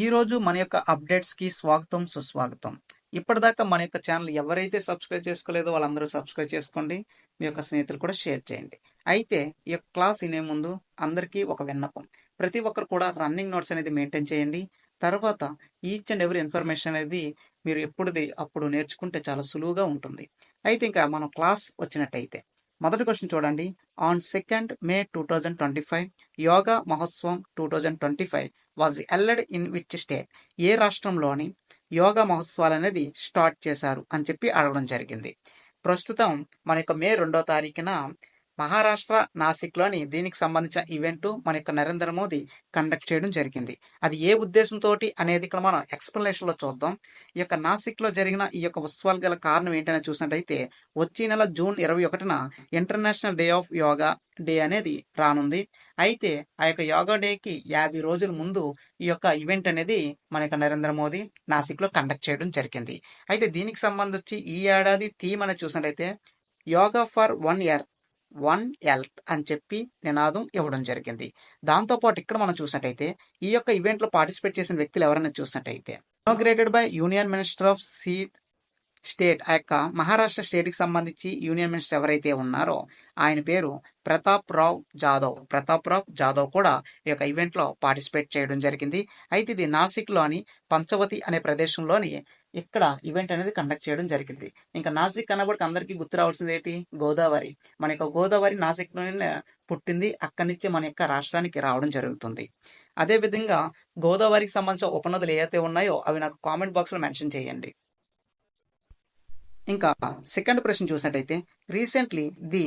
ఈరోజు మన యొక్క అప్డేట్స్కి స్వాగతం సుస్వాగతం. ఇప్పటిదాకా మన యొక్క ఛానల్ ఎవరైతే సబ్స్క్రైబ్ చేసుకోలేదో వాళ్ళందరూ సబ్స్క్రైబ్ చేసుకోండి. మీ యొక్క స్నేహితులు కూడా షేర్ చేయండి. అయితే ఈ యొక్క క్లాస్ వినే ముందు అందరికీ ఒక విన్నపం. ప్రతి ఒక్కరు కూడా రన్నింగ్ నోట్స్ అనేది మెయింటైన్ చేయండి. తర్వాత ఈచ్ అండ్ ఎవరి ఇన్ఫర్మేషన్ అనేది మీరు ఎప్పుడుది అప్పుడు నేర్చుకుంటే చాలా సులువుగా ఉంటుంది. అయితే ఇంకా మనం క్లాస్ వచ్చినట్టయితే మొదటి క్వశ్చన్ చూడండి. On second May two thousand twenty five Yoga Mahotsavam two thousand twenty five. Was held in which state ఏ రాష్ట్రంలోని యోగా మహోత్సవాలు అనేది స్టార్ట్ చేశారు అని చెప్పి అడగడం జరిగింది. ప్రస్తుతం మన యొక్క మే రెండో తారీఖున మహారాష్ట్ర నాసిక్లోని దీనికి సంబంధించిన ఈవెంట్ మన యొక్క నరేంద్ర మోదీ కండక్ట్ చేయడం జరిగింది. అది ఏ ఉద్దేశంతో అనేది ఇక్కడ మనం ఎక్స్ప్లెనేషన్లో చూద్దాం. ఈ యొక్క నాసిక్లో జరిగిన ఈ యొక్క ఉత్సవాలు గల కారణం ఏంటనే చూసినట్టయితే వచ్చే నెల జూన్ ఇరవై ఒకటిన international day of yoga day అనేది రానుంది. అయితే ఆ యొక్క యోగా డేకి యాభై రోజుల ముందు ఈ యొక్క ఈవెంట్ అనేది మన యొక్క నరేంద్ర మోదీ నాసిక్లో కండక్ట్ చేయడం జరిగింది. అయితే దీనికి సంబంధించి ఈ ఏడాది థీమ్ అనేది చూసినట్టయితే yoga for one year one health అని చెప్పి నినాదం ఇవ్వడం జరిగింది. దాంతోపాటు ఇక్కడ మనం చూసినట్టయితే ఈ యొక్క ఈవెంట్లో పార్టిసిపేట్ చేసిన వ్యక్తులు ఎవరైనా చూసినట్టయితే inaugurated by union minister of seat state ఆ యొక్క మహారాష్ట్ర స్టేట్కి సంబంధించి యూనియన్ మినిస్టర్ ఎవరైతే ఉన్నారో ఆయన పేరు ప్రతాప్ రావ్ జాదవ్. ప్రతాప్ రావ్ జాదవ్ కూడా ఈ యొక్క ఈవెంట్లో పార్టిసిపేట్ చేయడం జరిగింది. అయితే ఇది నాసిక్లోని పంచవతి అనే ప్రదేశంలోని ఇక్కడ ఈవెంట్ అనేది కండక్ట్ చేయడం జరిగింది. ఇంకా నాసిక్ అన్నప్పటికి అందరికీ గుర్తు రావాల్సింది ఏంటి? గోదావరి. మన యొక్క గోదావరి నాసిక్లోనే పుట్టింది. అక్కడి నుంచి మన యొక్క రాష్ట్రానికి రావడం జరుగుతుంది. అదేవిధంగా గోదావరికి సంబంధించిన ఉపనదులు ఏవైతే ఉన్నాయో అవి నాకు కామెంట్ బాక్స్లో మెన్షన్ చేయండి. ఇంకా సెకండ్ ప్రశ్న చూసినట్టయితే recently the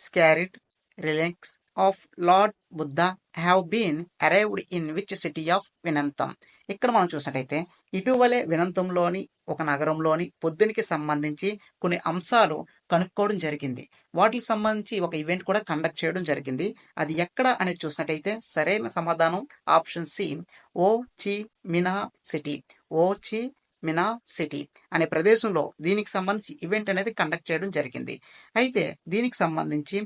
sacred relics of lord Buddha have been arrived in which city of వినంతం ఇక్కడ మనం చూసినట్టయితే ఇటీవలే వినంతంలోని ఒక నగరంలోని పొద్దునికి సంబంధించి కొన్ని అంశాలు కనుక్కోవడం జరిగింది. వాటికి సంబంధించి ఒక ఈవెంట్ కూడా కండక్ట్ చేయడం జరిగింది. అది ఎక్కడ అనేది చూసినట్టయితే సరైన సమాధానం ఆప్షన్ సి ఓ చి మినా సిటీ ఓ చి మినా సిటీ అనే ప్రదేశంలో దీనికి సంబంధించి ఈవెంట్ అనేది కండక్ట్ చేయడం జరిగింది. అయితే దీనికి సంబంధించి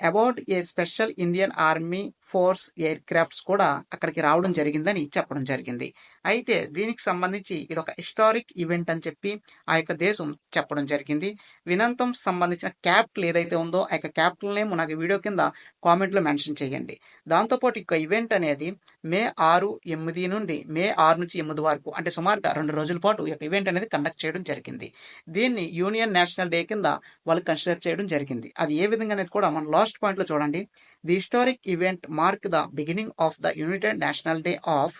about a special Indian army force air crafts కూడా అక్కడికి రావడం జరిగిందని చెప్పడం జరిగింది. అయితే దీనికి సంబంధించి ఇది ఒక హిస్టారిక్ ఈవెంట్ అని చెప్పి ఆ యొక్క దేశం చెప్పడం జరిగింది. వినంతం సంబంధించిన క్యాపిటల్ ఏదైతే ఉందో ఆ యొక్క క్యాపిటల్ నేమ్ నాకు వీడియో కింద కామెంట్లో మెన్షన్ చేయండి. దాంతోపాటు ఈ ఈవెంట్ అనేది మే ఆరు ఎనిమిది నుండి మే ఆరు నుంచి ఎనిమిది వరకు అంటే సుమారుగా రెండు రోజుల పాటు ఈ యొక్క ఈవెంట్ అనేది కండక్ట్ చేయడం జరిగింది. దీన్ని యూనియన్ నేషనల్ డే కింద వాళ్ళు కన్సిడర్ చేయడం జరిగింది. అది ఏ విధంగా అనేది కూడా మన లాస్ట్ పాయింట్లో చూడండి. The historic event mark the beginning of the united national day of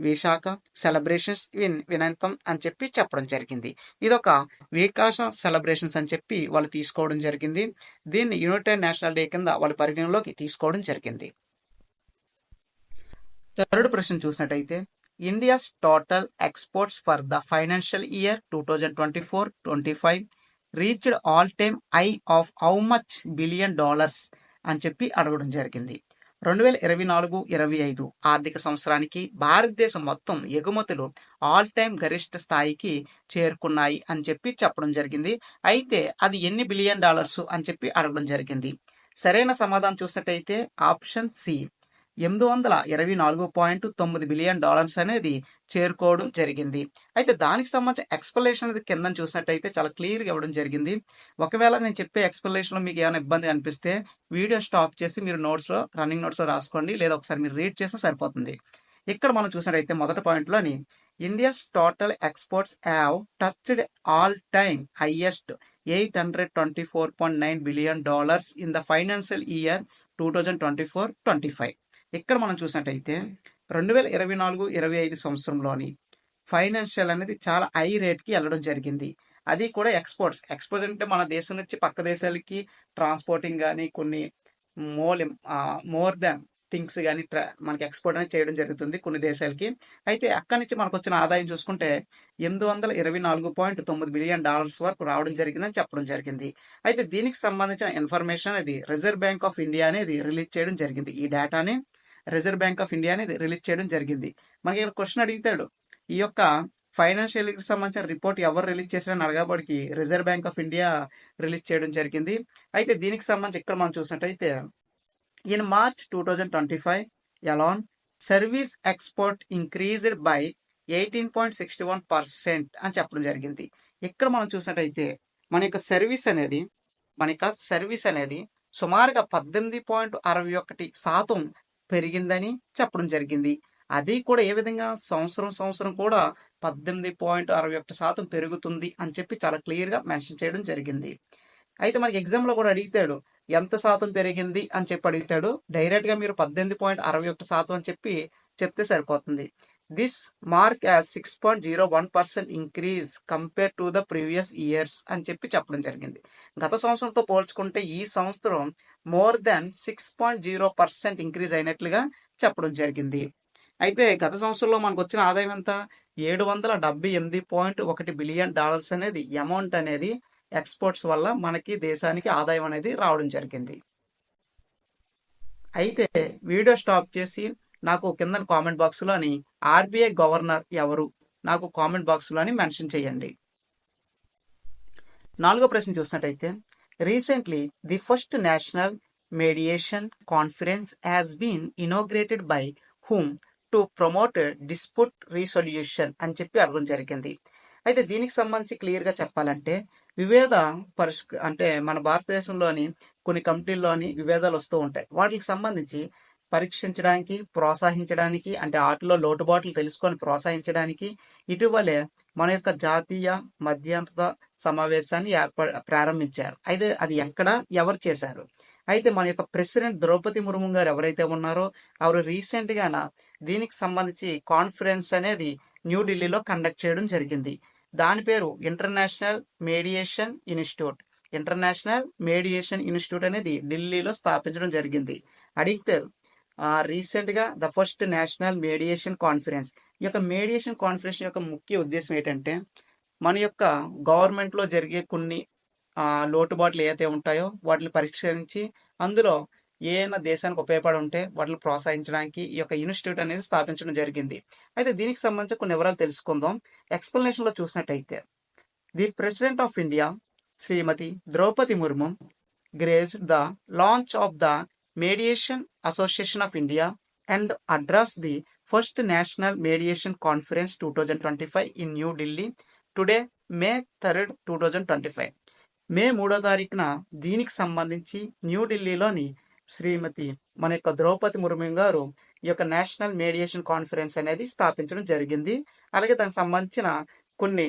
Vesak celebrations win వినంతం అని చెప్పి చెప్పడం జరిగింది. ఇదొక వికాస సెలబ్రేషన్స్ అని చెప్పి వాళ్ళు తీసుకోవడం జరిగింది. దీన్ని యునైటెడ్ నేషనల్ డే కింద వాళ్ళ పరిగణలోకి తీసుకోవడం జరిగింది. థర్డ్ ప్రశ్న చూసినట్టయితే India's total exports for the financial year two thousand twenty four twenty five reached all time high of how much billion dollars అని చెప్పి అడగడం జరిగింది. రెండు వేల ఇరవై నాలుగు ఇరవై ఐదు ఆర్థిక సంవత్సరానికి భారతదేశం మొత్తం ఎగుమతులు ఆల్ టైమ్ గరిష్ట స్థాయికి చేరుకున్నాయి అని చెప్పి చెప్పడం జరిగింది. అయితే అది ఎన్ని బిలియన్ డాలర్స్ అని చెప్పి అడగడం జరిగింది. సరైన సమాధానం చూసినట్టయితే ఆప్షన్ సి ఎనిమిది వందల ఇరవై నాలుగు పాయింట్ తొమ్మిది బిలియన్ డాలర్స్ అనేది చేరుకోవడం జరిగింది. అయితే దానికి సంబంధించిన ఎక్స్ప్లెనేషన్ అనేది కింద చూసినట్టయితే చాలా క్లియర్గా ఇవ్వడం జరిగింది. ఒకవేళ నేను చెప్పే ఎక్స్ప్లెనేషన్లో మీకు ఏమైనా ఇబ్బంది అనిపిస్తే వీడియో స్టాప్ చేసి మీరు నోట్స్లో రన్నింగ్ నోట్స్లో రాసుకోండి. లేదా ఒకసారి మీరు రీడ్ చేస్తే సరిపోతుంది. ఇక్కడ మనం చూసినట్టయితే మొదటి పాయింట్లోని India's total exports have touched all time highest eight hundred twenty four point nine billion dollars in the financial year two thousand twenty four twenty five ఇక్కడ మనం చూసినట్టయితే రెండు వేల ఇరవై నాలుగు ఇరవై ఐదు సంవత్సరంలోని ఫైనాన్షియల్ అనేది చాలా హై రేట్కి వెళ్ళడం జరిగింది. అది కూడా ఎక్స్పోర్ట్స్. ఎక్స్పోర్ట్స్ అంటే మన దేశం నుంచి పక్క దేశాలకి ట్రాన్స్పోర్టింగ్ కానీ కొన్ని మోల్ మోర్ దాన్ థింగ్స్ కానీ మనకి ఎక్స్పోర్ట్ అనేది చేయడం జరుగుతుంది కొన్ని దేశాలకి. అయితే అక్కడి నుంచి మనకు వచ్చిన ఆదాయం చూసుకుంటే ఎనిమిది వందల ఇరవై నాలుగు పాయింట్ తొమ్మిది బిలియన్ డాలర్స్ వరకు రావడం జరిగిందని చెప్పడం జరిగింది. అయితే దీనికి సంబంధించిన ఇన్ఫర్మేషన్ అనేది రిజర్వ్ బ్యాంక్ ఆఫ్ ఇండియా అనేది రిలీజ్ చేయడం జరిగింది. ఈ డేటాని రిజర్వ్ బ్యాంక్ ఆఫ్ ఇండియా అనేది రిలీజ్ చేయడం జరిగింది. మనకి ఇక్కడ క్వశ్చన్ అడిగితాడు. ఈ యొక్క ఫైనాన్షియల్కి సంబంధించిన రిపోర్ట్ ఎవరు రిలీజ్ చేశారని అడగబడికి Reserve Bank of India release చేయడం జరిగింది. అయితే దీనికి సంబంధించి ఇక్కడ మనం చూసినట్టయితే in March two thousand twenty five alone service export increased by eighteen point sixty one percent అని చెప్పడం జరిగింది. ఇక్కడ మనం చూసినట్టయితే మన యొక్క సర్వీస్ అనేది మన యొక్క సర్వీస్ అనేది సుమారుగా పద్దెనిమిది పాయింట్ అరవై ఒకటి శాతం పెరిగిందని చెప్పడం జరిగింది. అది కూడా ఏ విధంగా? సంవత్సరం సంవత్సరం కూడా పద్దెనిమిది పాయింట్ అరవై ఒకటి శాతం పెరుగుతుంది అని చెప్పి చాలా క్లియర్గా మెన్షన్ చేయడం జరిగింది. అయితే మనకి ఎగ్జామ్లో కూడా అడిగితాడు ఎంత శాతం పెరిగింది? అని చెప్పి అడుగుతాడు. డైరెక్ట్గా మీరు పద్దెనిమిది పాయింట్ అరవై ఒకటి శాతం అని చెప్పి చెప్తే సరిపోతుంది. This mark as six point zero one percent increase compare to the previous years అని చెప్పి చెప్పడం జరిగింది. గత సంవత్సరంతో పోల్చుకుంటే ఈ సంవత్సరం more than six point zero percent increase అయినట్లుగా చెప్పడం జరిగింది. అయితే గత సంవత్సరంలో మనకు వచ్చిన ఆదాయం ఎంత? ఏడు వందల డెబ్బై ఎనిమిది పాయింట్ ఒకటి బిలియన్ డాలర్స్ అనేది అమౌంట్ అనేది ఎక్స్పోర్ట్స్ వల్ల మనకి దేశానికి ఆదాయం అనేది రావడం జరిగింది. అయితే వీడియో స్టాప్ చేసి నాకు కింద కామెంట్ బాక్స్లో అని ఆర్బీఐ గవర్నర్ ఎవరు? నాకు కామెంట్ బాక్స్లో అని మెన్షన్ చేయండి. నాలుగో ప్రశ్న చూసినట్టయితే recently the first national mediation conference has been inaugurated by whom to promote dispute resolution అని చెప్పి అడగడం జరిగింది. అయితే దీనికి సంబంధించి క్లియర్గా చెప్పాలంటే వివేద పరిష్ అంటే మన భారతదేశంలోని కొన్ని కమిటీల్లోని వివేదాలు వస్తూ ఉంటాయి. వాటికి సంబంధించి పరీక్షించడానికి ప్రోత్సహించడానికి అంటే వాటిలో లోటుబాట్లు తెలుసుకొని ప్రోత్సహించడానికి ఇటీవలే మన యొక్క జాతీయ మధ్యంతర సమావేశాన్ని ఏర్పడ ప్రారంభించారు. అయితే అది ఎక్కడ? ఎవరు చేశారు? అయితే మన యొక్క ప్రెసిడెంట్ ద్రౌపది ముర్ము గారు ఎవరైతే ఉన్నారో ఆవిడ రీసెంట్గాన దీనికి సంబంధించి కాన్ఫరెన్స్ అనేది న్యూఢిల్లీలో కండక్ట్ చేయడం జరిగింది. దాని పేరు international mediation institute. International mediation institute అనేది ఢిల్లీలో స్థాపించడం జరిగింది. అడిగితే రీసెంట్గా the first national mediation conference ఈ యొక్క మేడియేషన్ కాన్ఫరెన్స్ యొక్క ముఖ్య ఉద్దేశం ఏంటంటే మన యొక్క గవర్నమెంట్లో జరిగే కొన్ని లోటుబాట్లు ఏదైతే ఉంటాయో వాటిని పరిష్కరించి అందులో ఏమైనా దేశానికి ఉపయోగపడి ఉంటే వాటిని ప్రోత్సహించడానికి ఈ యొక్క ఇన్స్టిట్యూట్ అనేది స్థాపించడం జరిగింది. అయితే దీనికి సంబంధించి కొన్ని వివరాలు తెలుసుకుందాం. ఎక్స్ప్లెనేషన్లో చూసినట్టయితే the president of India Shrimati Droupadi Murmu grace the launch of the mediation association of India and address the first national mediation conference two thousand twenty five in New Delhi today May third two thousand twenty five May మూడో తారీఖున దీనికి సంబంధించి న్యూఢిల్లీలోని శ్రీమతి మన యొక్క ద్రౌపది ముర్ము గారు ఈ యొక్క నేషనల్ మేడియేషన్ కాన్ఫరెన్స్ అనేది స్థాపించడం జరిగింది. అలాగే దానికి సంబంధించిన కొన్ని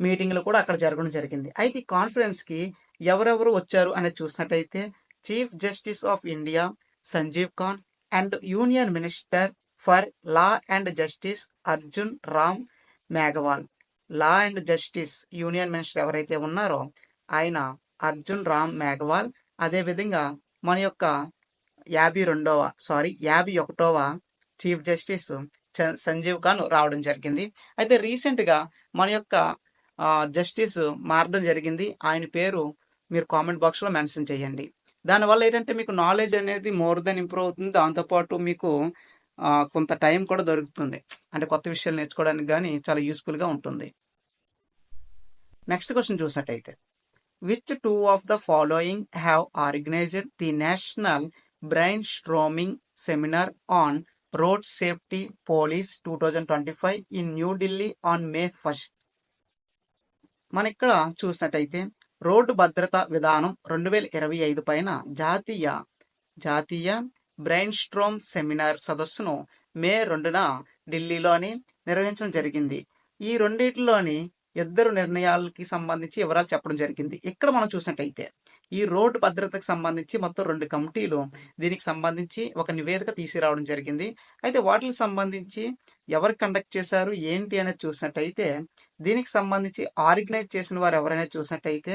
మీటింగ్లు కూడా అక్కడ జరగడం జరిగింది. అయితే ఈ కాన్ఫరెన్స్కి ఎవరెవరు వచ్చారు అనేది చూసినట్టయితే chief justice of India Sanjiv Khan and union minister for law and justice Arjun Ram Meghwal. Law and justice union minister ఎవరైతే ఉన్నారో ఆయన అర్జున్ రామ్ మేఘవాల్. అదేవిధంగా మన యొక్క యాభై రెండవ సారీ యాభై ఒకటవ చీఫ్ జస్టిస్ సంజీవ్ ఖాన్ రావడం జరిగింది. అయితే రీసెంట్గా మన యొక్క జస్టిస్ మారడం జరిగింది. ఆయన పేరు మీరు కామెంట్ బాక్స్లో మెన్షన్ చేయండి. దానివల్ల ఏంటంటే మీకు నాలెడ్జ్ అనేది మోర్ దెన్ ఇంప్రూవ్ అవుతుంది. దాంతోపాటు మీకు కొంత టైం కూడా దొరుకుతుంది. అంటే కొత్త విషయాలు నేర్చుకోవడానికి కానీ చాలా యూస్ఫుల్గా ఉంటుంది. నెక్స్ట్ క్వశ్చన్ చూసినట్టయితే which two of the following have organized the national brainstorming seminar on road safety police two thousand twenty five in New Delhi on May first మన ఇక్కడ చూసినట్టయితే రోడ్డు భద్రత విధానం రెండు వేల ఇరవై ఐదు పైన జాతీయ జాతీయ బ్రెయిన్ స్ట్రోమ్ సెమినార్ సదస్సును మే రెండున ఢిల్లీలోని నిర్వహించడం జరిగింది. ఈ రెండింటిలోని ఇద్దరు నిర్ణయాలకి సంబంధించి వివరాలు చెప్పడం జరిగింది. ఇక్కడ మనం చూసినట్టయితే ఈ రోడ్డు భద్రతకు సంబంధించి మొత్తం రెండు కమిటీలు దీనికి సంబంధించి ఒక నివేదిక తీసుకురావడం జరిగింది. అయితే వాటికి సంబంధించి ఎవరు కండక్ట్ చేశారు ఏంటి అనేది చూసినట్టయితే దీనికి సంబంధించి ఆర్గనైజ్ చేసిన వారు ఎవరైనా చూసినట్టయితే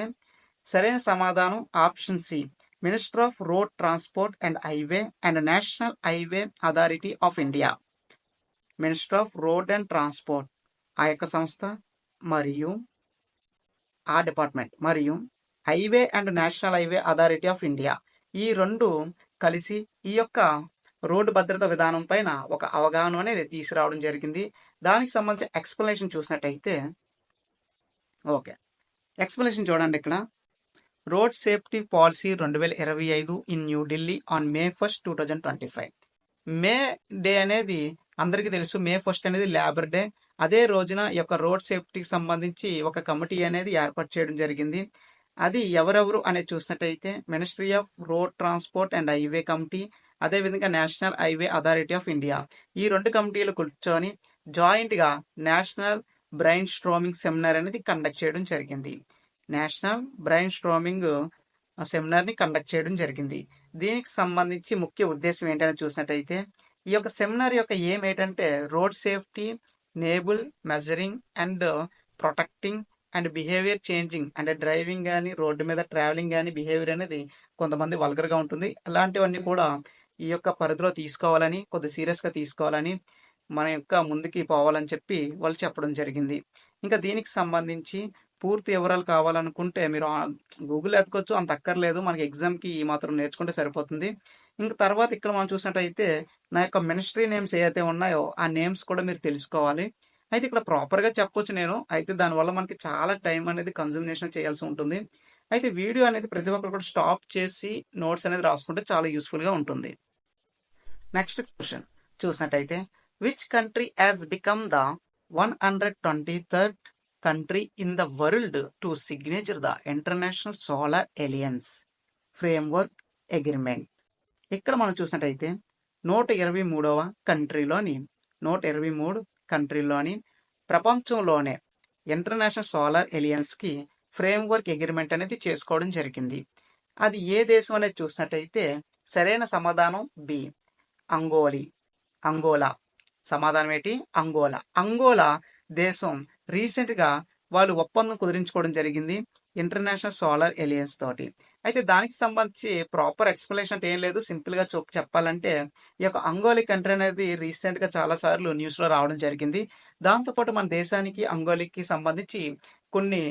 సరైన సమాధానం option C minister of road transport and highway and national highway authority of India. Minister of road and transport ఆ యొక్క సంస్థ మరియు ఆ డిపార్ట్మెంట్ మరియు highway and national highway authority of India. ఈ రెండు కలిసి ఈ యొక్క రోడ్డు భద్రత విధానం పైన ఒక అవగాహన అనేది తీసుకురావడం జరిగింది. దానికి సంబంధించిన ఎక్స్ప్లెనేషన్ చూసినట్టయితే ఓకే. ఎక్స్ప్లెనేషన్ చూడండి ఇక్కడ. రోడ్ సేఫ్టీ పాలసీ రెండు వేల ఇరవై ఐదు in New Delhi on May first two thousand twenty five May day అనేది అందరికీ తెలుసు. మే ఫస్ట్ అనేది లేబర్ డే అదే రోజున ఈ యొక్క రోడ్ సేఫ్టీకి సంబంధించి ఒక కమిటీ అనేది ఏర్పాటు చేయడం జరిగింది. అది ఎవరెవరు అనేది చూసినట్టయితే ministry of road transport and highway committee అదేవిధంగా national highway authority of India. ఈ రెండు కమిటీలు కూర్చొని జాయింట్గా నేషనల్ బ్రెయిన్ స్ట్రోమింగ్ సెమినార్ అనేది కండక్ట్ చేయడం జరిగింది. నేషనల్ బ్రెయిన్ స్ట్రోమింగ్ సెమినార్ని కండక్ట్ చేయడం జరిగింది. దీనికి సంబంధించి ముఖ్య ఉద్దేశం ఏంటని చూసినట్టయితే ఈ యొక్క సెమినార్ యొక్క ఏం ఏంటంటే road safety నేబుల్ measuring and protecting and behaviour changing అంటే డ్రైవింగ్ కానీ రోడ్డు మీద ట్రావెలింగ్ కానీ బిహేవియర్ అనేది కొంతమంది వల్గర్గా ఉంటుంది. అలాంటివన్నీ కూడా ఈ యొక్క పరిధిలో తీసుకోవాలని కొద్ది సీరియస్గా తీసుకోవాలని మన యొక్క ముందుకి పోవాలని చెప్పి వాళ్ళు చెప్పడం జరిగింది. ఇంకా దీనికి సంబంధించి పూర్తి వివరాలు కావాలనుకుంటే మీరు గూగుల్ ఎత్తుకోవచ్చు. అంత అక్కర్లేదు. మనకి ఎగ్జామ్కి ఈ మాత్రం నేర్చుకుంటే సరిపోతుంది. ఇంకా తర్వాత ఇక్కడ మనం చూసినట్టయితే నా యొక్క మినిస్ట్రీ నేమ్స్ ఏవైతే ఉన్నాయో ఆ నేమ్స్ కూడా మీరు తెలుసుకోవాలి. అయితే ఇక్కడ ప్రాపర్గా చెప్పొచ్చు నేను. అయితే దానివల్ల మనకి చాలా టైం అనేది కన్జ్యూమినేషన్ చేయాల్సి ఉంటుంది. అయితే వీడియో అనేది ప్రతి ఒక్కరు కూడా స్టాప్ చేసి నోట్స్ అనేది రాసుకుంటే చాలా యూస్ఫుల్గా ఉంటుంది. నెక్స్ట్ క్వశ్చన్ చూసినట్టయితే which country has become the one hundred twenty third country in the world to signature the international solar alliance framework agreement ఇక్కడ మనం చూసినట్టయితే నూట ఇరవై మూడవ కంట్రీలోని నూట ఇరవై మూడు కంట్రీలోని ప్రపంచంలోనే ఇంటర్నేషనల్ సోలార్ ఎలియన్స్కి ఫ్రేమ్వర్క్ అగ్రిమెంట్ అనేది చేసుకోవడం జరిగింది. అది ఏ దేశం అనేది చూసినట్టయితే సరైన సమాధానం బి. అంగోలి. అంగోలా. సమాధానం ఏంటి? అంగోలా. అంగోలా దేశం రీసెంట్గా వాళ్ళు ఒప్పందం కుదిరించుకోవడం జరిగింది ఇంటర్నేషనల్ సోలార్ ఎలియన్స్ తోటి. అయితే దానికి సంబంధించి ప్రాపర్ ఎక్స్ప్లెనేషన్ అంటే ఏం లేదు. సింపుల్గా చూ చెప్పాలంటే ఈ యొక్క అంగోలి కంట్రీ అనేది రీసెంట్గా చాలాసార్లు న్యూస్లో రావడం జరిగింది. దాంతోపాటు మన దేశానికి అంగోలికి సంబంధించి కొన్ని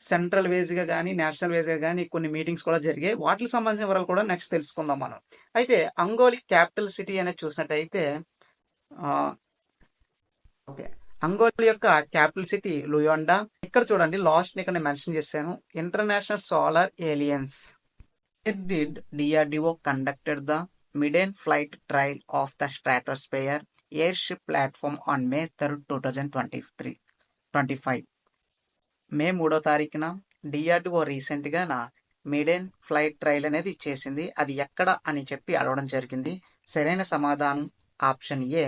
సెంట్రల్ వేజ్గా కానీ నేషనల్ వేజ్గా కానీ కొన్ని మీటింగ్స్ కూడా జరిగాయి. వాటికి సంబంధించిన వివరాలు కూడా నెక్స్ట్ తెలుసుకుందాం మనం. అయితే అంగోలి క్యాపిటల్ సిటీ అనేది చూసినట్టయితే ఓకే. అంగోలి యొక్క క్యాపిటల్ సిటీ లుయోండా. ఇక్కడ చూడండి లాస్ట్ ఇక్కడ నేను మెన్షన్ చేశాను. International solar alliance. Did DRDO conducted the maiden flight trial of the stratosphere airship platform on May third two thousand twenty three twenty five May మూడో తారీఖున డిఆర్డిఓ రీసెంట్గా నా మిడెన్ ఫ్లైట్ ట్రయల్ అనేది ఇచ్చేసింది అది ఎక్కడ అని చెప్పి అడగడం జరిగింది. సరైన సమాధానం ఆప్షన్ ఏ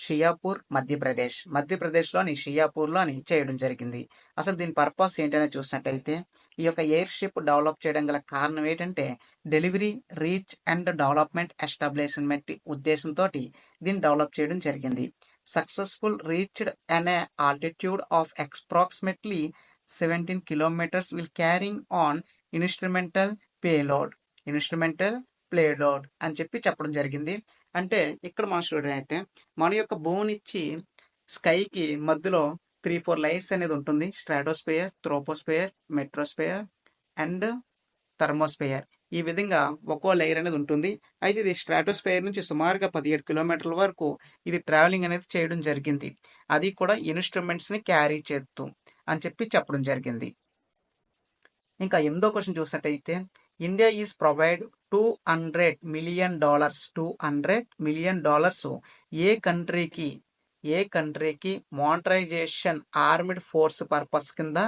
షియాపూర్ మధ్యప్రదేశ్. మధ్యప్రదేశ్లోని షియాపూర్లోని చేయడం జరిగింది. అసలు దీని పర్పస్ ఏంటనే చూసినట్టయితే ఈ యొక్క ఎయిర్ షిప్ డెవలప్ చేయడం గల కారణం ఏంటంటే delivery reach and development establishment ఉద్దేశంతో దీన్ని డెవలప్ చేయడం జరిగింది. సక్సెస్ఫుల్ రీచ్డ్ అనే altitude of approximately seventeen kilometres will carrying on instrumental payload instrumental payload అని చెప్పి చెప్పడం జరిగింది. అంటే ఇక్కడ మన స్టూడెంట్ మన యొక్క బోన్ ఇచ్చి స్కైకి మధ్యలో త్రీ ఫోర్ లైట్స్ అనేది ఉంటుంది. Stratosphere troposphere mesosphere and thermosphere ఈ విధంగా ఒక్కో లేయర్ అనేది ఉంటుంది. అయితే ఇది స్ట్రాటోస్పియర్ నుంచి సుమారుగా పదిహేడు కిలోమీటర్ల వరకు ఇది ట్రావెలింగ్ అనేది చేయడం జరిగింది. అది కూడా ఇన్స్ట్రుమెంట్స్ని క్యారీ చేస్తూ అని చెప్పి చెప్పడం జరిగింది. ఇంకా ఎనిమిదో క్వశ్చన్ చూసినట్టయితే India is provide two hundred million dollars two hundred million dollars ఏ కంట్రీకి ఏ కంట్రీకి మోనటరైజేషన్ ఆర్మిడ్ ఫోర్స్ పర్పస్ కింద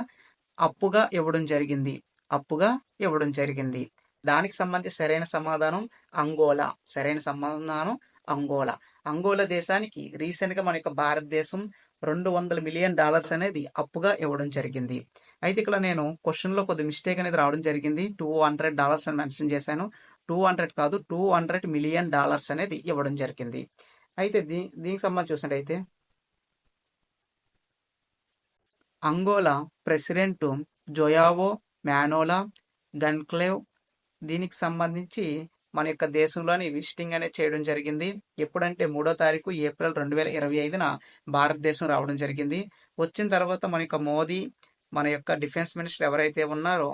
అప్పుగా ఇవ్వడం జరిగింది. అప్పుగా ఇవ్వడం జరిగింది. దానికి సంబంధించి సరైన సమాధానం అంగోలా. సరైన సమాధానం అంగోలా. అంగోలా దేశానికి రీసెంట్గా మన యొక్క భారతదేశం రెండు వందల మిలియన్ డాలర్స్ అనేది అప్పుగా ఇవ్వడం జరిగింది. అయితే ఇక్కడ నేను క్వశ్చన్లో కొద్ది మిస్టేక్ అనేది రావడం జరిగింది. టూ హండ్రెడ్ డాలర్స్ అని మెన్షన్ చేశాను. టూ హండ్రెడ్ కాదు టూ హండ్రెడ్ మిలియన్ డాలర్స్ అనేది ఇవ్వడం జరిగింది. అయితే దీ దీనికి సంబంధించి చూసినట్టయితే అంగోలా ప్రెసిడెంట్ జోయావో మ్యానోలా గన్క్లేవ్ దీనికి సంబంధించి మన యొక్క దేశంలోని విజిటింగ్ అనేది చేయడం జరిగింది. ఎప్పుడంటే మూడో తారీఖు ఏప్రిల్ రెండు వేల ఇరవై ఐదున భారతదేశం రావడం జరిగింది. వచ్చిన తర్వాత మన యొక్క మోదీ మన యొక్క డిఫెన్స్ మినిస్టర్ ఎవరైతే ఉన్నారో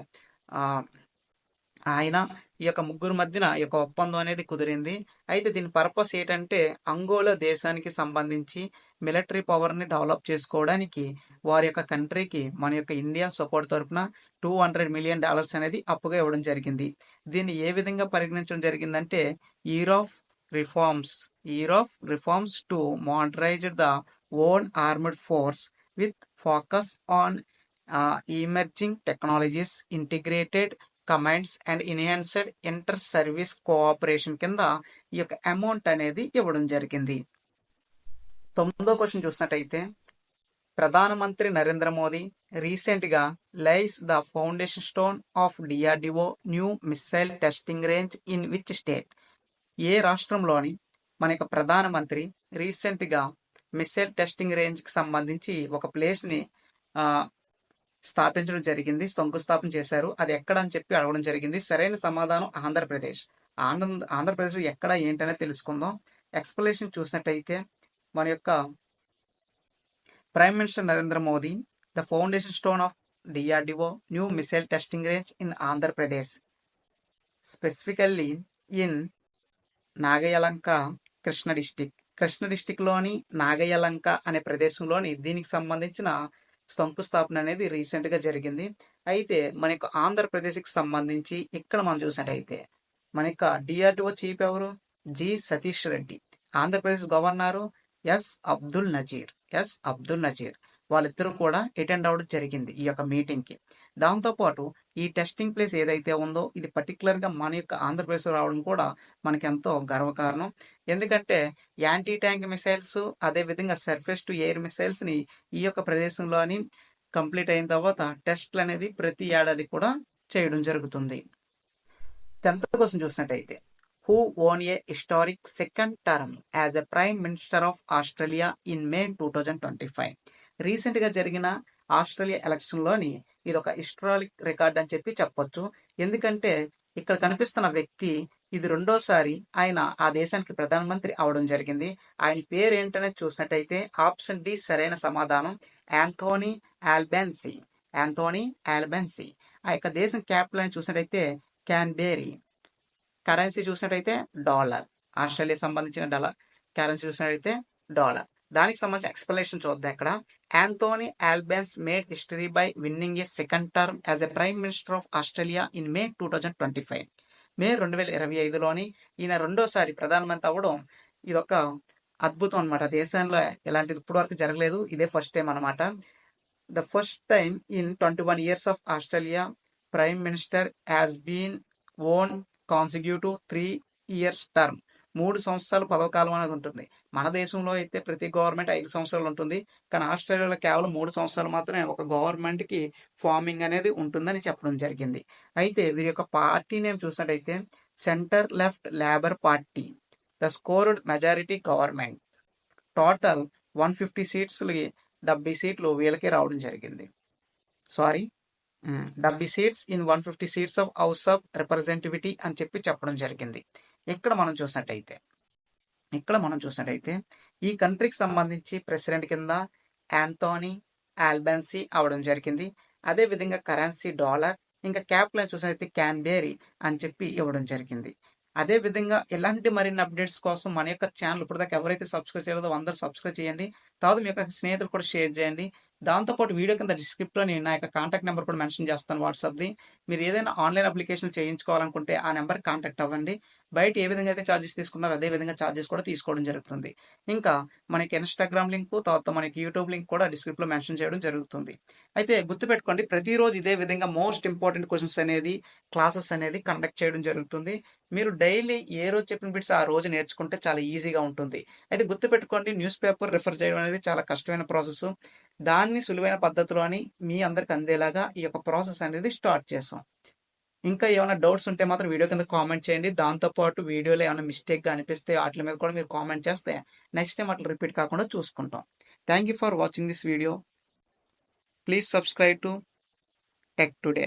ఆయన ఈ యొక్క ముగ్గురు మధ్యన ఈ యొక్క ఒప్పందం అనేది కుదిరింది. అయితే దీని పర్పస్ ఏంటంటే అంగోలా దేశానికి సంబంధించి మిలిటరీ పవర్ని డెవలప్ చేసుకోవడానికి వారి యొక్క కంట్రీకి మన యొక్క ఇండియా సపోర్ట్ తరఫున టూ హండ్రెడ్ మిలియన్ డాలర్స్ అనేది అప్పుగా ఇవ్వడం జరిగింది. దీన్ని ఏ విధంగా పరిగణించడం జరిగిందంటే year of reforms year of reforms to modernized the own armed force with focus on uh, emerging technologies integrated commands and enhanced inter service cooperation కింద ఈ యొక్క అమౌంట్ అనేది ఇవ్వడం జరిగింది. తొమ్మిదో క్వశ్చన్ చూసినట్టయితే ప్రధానమంత్రి నరేంద్ర మోదీ రీసెంట్గా lays the foundation stone of DRDO new missile testing range in which state? ఏ రాష్ట్రంలోని మన యొక్క ప్రధానమంత్రి రీసెంట్గా మిస్సైల్ టెస్టింగ్ రేంజ్కి సంబంధించి ఒక ప్లేస్ని స్థాపించడం జరిగింది శంకుస్థాపన చేశారు అది ఎక్కడ అని చెప్పి అడగడం జరిగింది. సరైన సమాధానం ఆంధ్రప్రదేశ్. ఆంధ్ర ఆంధ్రప్రదేశ్ ఎక్కడ ఏంటనేది తెలుసుకుందాం. ఎక్స్ప్లెనేషన్ చూసినట్టయితే మన యొక్క prime minister Narendra Modi the foundation stone of DRDO new missile testing range in Andhra Pradesh. Specifically in Nagayalanka Krishna district Krishna డిస్టిక్లోని Nagayalanka అనే ప్రదేశంలోని దీనికి సంబంధించిన శంకుస్థాపన అనేది రీసెంట్గా జరిగింది. అయితే మన యొక్క ఆంధ్రప్రదేశ్కి సంబంధించి ఇక్కడ మనం చూసినట్టయితే మన యొక్క డిఆర్డిఓ చీఫ్ ఎవరు? G. Satish Reddy. Andhra Pradesh governor S. Abdul Nazeer. S. Abdul Nazeer. వాళ్ళిద్దరూ కూడా అటెండ్ అవ్వడం జరిగింది ఈ యొక్క మీటింగ్కి. దాంతోపాటు ఈ టెస్టింగ్ ప్లేస్ ఏదైతే ఉందో ఇది పర్టికులర్గా మన యొక్క ఆంధ్రప్రదేశ్ రావడం కూడా మనకెంతో ఎంతో గర్వకారణం ఎందుకంటే యాంటీ ట్యాంక్ మిసైల్స్ అదేవిధంగా సర్ఫేస్ టు ఎయిర్ మిసైల్స్ని ఈ యొక్క ప్రదేశంలోని కంప్లీట్ అయిన తర్వాత టెస్ట్లు అనేది ప్రతి ఏడాది కూడా చేయడం జరుగుతుంది. టెన్త్ కోసం చూసినట్టయితే who won a historic second term as a prime minister of Australia in May two thousand twenty five. రీసెంట్గా జరిగిన ఆస్ట్రేలియా ఎలక్షన్లోని ఇది ఒక హిస్టారిక్ రికార్డ్ అని చెప్పి చెప్పొచ్చు. ఎందుకంటే ఇక్కడ కనిపిస్తున్న వ్యక్తి ఇది రెండోసారి ఆయన ఆ దేశానికి ప్రధానమంత్రి అవడం జరిగింది. ఆయన పేరు ఏంటనేది చూసినట్టయితే ఆప్షన్ డి సరైన సమాధానం యాంథోనీ ఆల్బెన్సీ. యాంథోనీ ఆల్బెన్సీ. ఆ యొక్క దేశం క్యాపిటల్ అని చూసినట్టయితే క్యాన్బేరీ కరెన్సీ చూసినట్టయితే డాలర్. ఆస్ట్రేలియా సంబంధించిన డాలర్ కరెన్సీ చూసినట్టయితే డాలర్. దానికి సంబంధించిన ఎక్స్ప్లెనేషన్ చూద్దాం ఇక్కడ. Anthony Albanese made history by winning a second term as a prime minister of Australia in May two thousand twenty five May రెండు వేల ఇరవై ఐదులోని ఈయన రెండోసారి ప్రధానమంత్రి అవ్వడం ఇదొక అద్భుతం అనమాట దేశంలో ఎలాంటిది ఇప్పటివరకు జరగలేదు. ఇదే ఫస్ట్ టైం అనమాట the first time in twenty one years of Australia prime minister has been won consecutive three years term మూడు సంవత్సరాలు పదవ కాలం అనేది ఉంటుంది. మన దేశంలో అయితే ప్రతి గవర్నమెంట్ ఐదు సంవత్సరాలు ఉంటుంది. కానీ ఆస్ట్రేలియాలో కేవలం మూడు సంవత్సరాలు మాత్రమే ఒక గవర్నమెంట్కి ఫార్మింగ్ అనేది ఉంటుందని చెప్పడం జరిగింది. అయితే వీరి యొక్క పార్టీ నేమ్ చూసినట్టయితే centre left labour party the scored majority government. Total one fifty సీట్స్కి డెబ్బై సీట్లు వీళ్ళకి రావడం జరిగింది. సారీ డెబ్బై seats in one fifty seats of house of representatives అని చెప్పి చెప్పడం జరిగింది. ఇక్కడ మనం చూసినట్టయితే ఇక్కడ మనం చూసినట్టయితే ఈ కంట్రీకి సంబంధించి ప్రెసిడెంట్ కింద యాంథోనీ ఆల్బెన్సీ అవడం జరిగింది. అదే విధంగా కరెన్సీ డాలర్ ఇంకా క్యాపిటల్ చూసినట్టయితే క్యాన్బేరీ అని చెప్పి ఇవ్వడం జరిగింది. అదే విధంగా ఇలాంటి మరిన్ని అప్డేట్స్ కోసం మన యొక్క ఛానల్ ఇప్పటిదాకా ఎవరైతే సబ్స్క్రైబ్ చేయలేదో అందరూ సబ్స్క్రైబ్ చేయండి. తర్వాత మీ యొక్క స్నేహితులు కూడా షేర్ చేయండి. దాంతోపాటు వీడియో కింద డిస్క్రిప్ట్లో నేను నా యొక్క కాంటాక్ట్ నెంబర్ కూడా మెన్షన్ చేస్తాను వాట్సాప్ది మీరు ఏదైనా ఆన్లైన్ అప్లికేషన్ చేయించుకోవాలనుకుంటే ఆ నెంబర్ కాంటాక్ట్ అవ్వండి. బయట ఏ విధంగా అయితే ఛార్జెస్ తీసుకున్నారో అదే విధంగా ఛార్జెస్ కూడా తీసుకోవడం జరుగుతుంది. ఇంకా మనకి ఇన్స్టాగ్రామ్ లింక్ తర్వాత మనకి యూట్యూబ్ లింక్ కూడా డిస్క్రిప్ట్లో మెన్షన్ చేయడం జరుగుతుంది. అయితే గుర్తుపెట్టుకోండి ప్రతిరోజు ఇదే విధంగా మోస్ట్ ఇంపార్టెంట్ క్వశ్చన్స్ అనేది క్లాసెస్ అనేది కండక్ట్ చేయడం జరుగుతుంది. మీరు డైలీ ఏ రోజు చెప్పిన బిట్స్ ఆ రోజు నేర్చుకుంటే చాలా ఈజీగా ఉంటుంది. అయితే గుర్తుపెట్టుకోండి న్యూస్ పేపర్ రిఫర్ చేయడం అనేది చాలా కష్టమైన ప్రాసెస్ దాన్ని సులువైన పద్ధతిలోని మీ అందరికి అందేలాగా ఈ యొక్క ప్రాసెస్ అనేది స్టార్ట్ చేసాం. ఇంకా ఏమైనా డౌట్స్ ఉంటే మాత్రం వీడియో కింద కామెంట్ చేయండి. దాంతోపాటు వీడియోలో ఏమైనా మిస్టేక్గా అనిపిస్తే వాటి మీద కూడా మీరు కామెంట్ చేస్తే నెక్స్ట్ టైం అట్లా రిపీట్ కాకుండా చూసుకుంటాం. Thank you for watching this video please subscribe to Tech Today